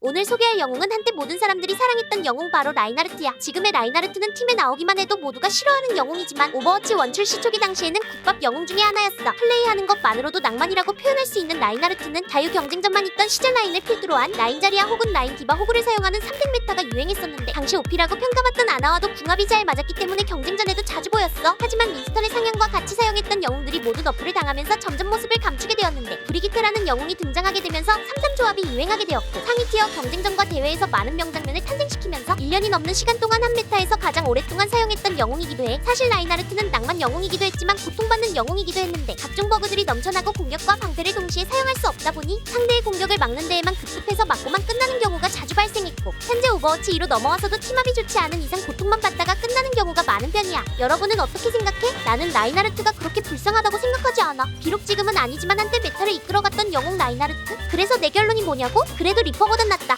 오늘 소개할 영웅은 한때 모든 사람들이 사랑했던 영웅 바로 라인하르트야. 지금의 라인하르트는 팀에 나오기만 해도 모두가 싫어하는 영웅이지만 오버워치 원 출 시 초기 당시에는 국밥 영웅 중에 하나였어. 플레이하는 것만으로도 낭만이라고 표현할 수 있는 라인하르트는 자유 경쟁전만 있던 시절 라인을 필두로 한 라인 자리야 혹은 라인 디바 호구를 사용하는 3등 메타가 유행했었는데 당시 오피라고 평가받던 아나와도 궁합이 잘 맞았기 때문에 경쟁전에도 자주 보였어. 하지만 윈스턴의 상향과 같이 사용했던 영웅들이 모두 너프를 당하면서 점점 모습을 감추게 되었는데 브리기테라는 영웅이 등장하게 되면서 3, 3 조합이 유행하게 되었고 상위 티어 경쟁전과 대회에서 많은 명장면을 탄생시키면서 1년이 넘는 시간 동안 한 메타에서 가장 오랫동안 사용했던 영웅이기도 해 사실 라인하르트는 낭만 영웅이기도 했지만 고통받는 영웅이기도 했는데 각종 버그들이 넘쳐나고 공격과 방패를 동시에 사용할 수 없다 보니 상대의 공격을 막는 데에만 급급해서 맞고만 끝나는 경우가 자주 발생했고 현재 오버워치 2로 넘어와서도 팀합이 좋지 않은 이상 고통만 경우가 편이야 여러분은 어떻게 생각해? 나는 라인하르트가 그렇게 불쌍하다고 생각하지 않아 비록 지금은 아니지만 한때 메타를 이끌어갔던 영웅 라인하르트 그래서 내 결론이 뭐냐고? 그래도 리퍼보단 낫다